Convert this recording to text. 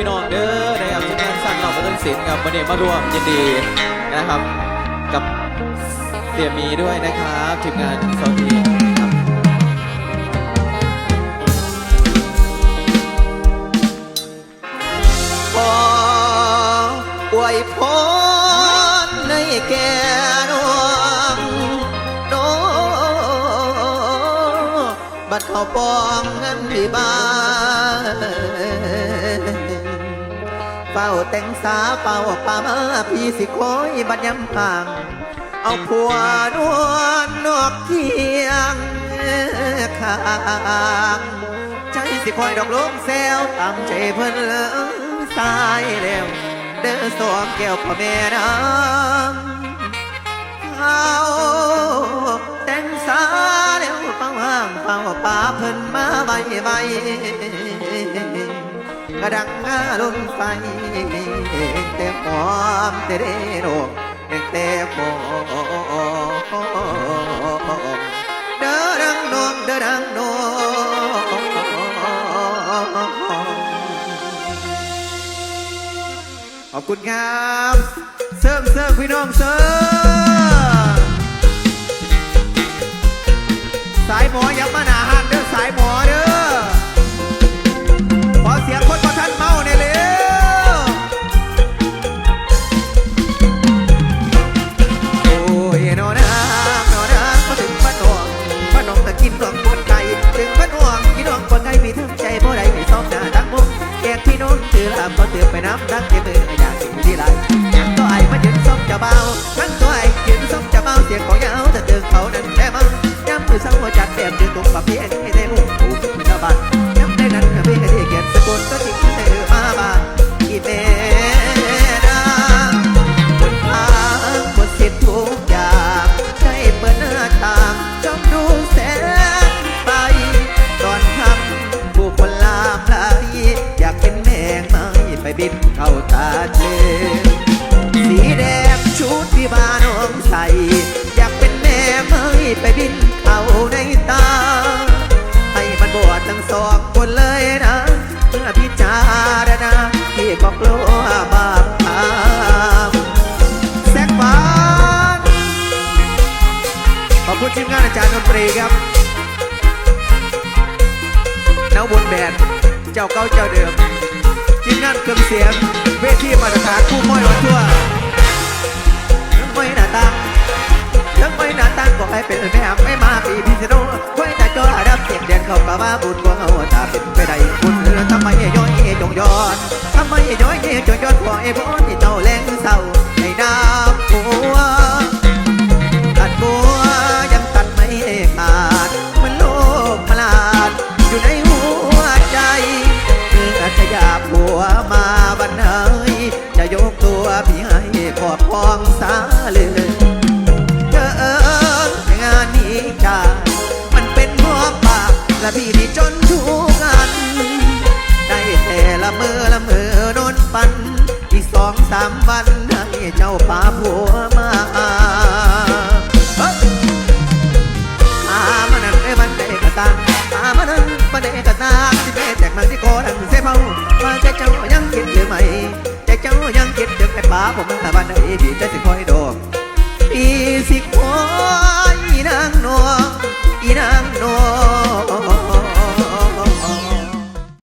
พี่น้องเด้อนะครับทีมงานสร้างเราประต้นศิลป์กับวันนี้มาร่วมยินดีนะครับ กับเสียมีด้วยนะครับทีมงานโซทีครับขออวยพรในแก่น้องน้องบัดเขาปองเงินที่บ้าน เฝ้าแต่งสาเฝ้าป่ามาพี่สิคอยบัดยำพังเอาผัวนวลนอกเคียงข้างใจสิคอยดอกลงแซวตามใจเพิ่นเลิงสายแล้วเด้อสวมแก้วพ่อแม่นางเอาแต่งสาแล้วเฝ้าห้างเฝ้าป่าเพิ่นมาใบใบ กระดังงาลงไฟแต่หอมแต่เด้ดอกแต่หอมเด้อดังนองเด้อดังนองขอบคุณครับเสริมเสริมพี่น้องเสริมสายหมอยับมาหนาหันเด้อสายหมอเด้อ บก็ บินเข้าตาเจสีแดงชุดที่บ้านน้องใส่อยากเป็นแม่ไม้ไปบินเข้าในตา ให้มันบวชทั้งสองคนเลยนะ เมื่อพิจารณาที่ก็กลัวบาปทำแซกบานขอบคุณทีมงานอาจารย์ดนตรีครับนวบนแบนเจ้าเก่าเจ้าเดิม รื่องเสียง เวทีมาตรฐานผู้ม้อยวันทั่วทั้งม้อยหน้าตางทั้งม้อยหน้าตางก็ให้เป็นแม่ไม่มาปีพิเศษไว้แต่ก็รับเสียงเดียนเข้ากับว่าบุญกวงเอาตาเป็นไปได้บุญเรือทำไมย้อยเย่จงย้อนทำไมย้อยเย่จงย้อนขอไอ้บอ พี่ให้ขอดพองสาเลยเธองานนี้จ้ามันเป็นหัวปากและพี่นี่จนทุกงานได้แต่ละมือละมือนอนปันอีกสองสามวันให้เจ้าป่าผัว ใจเ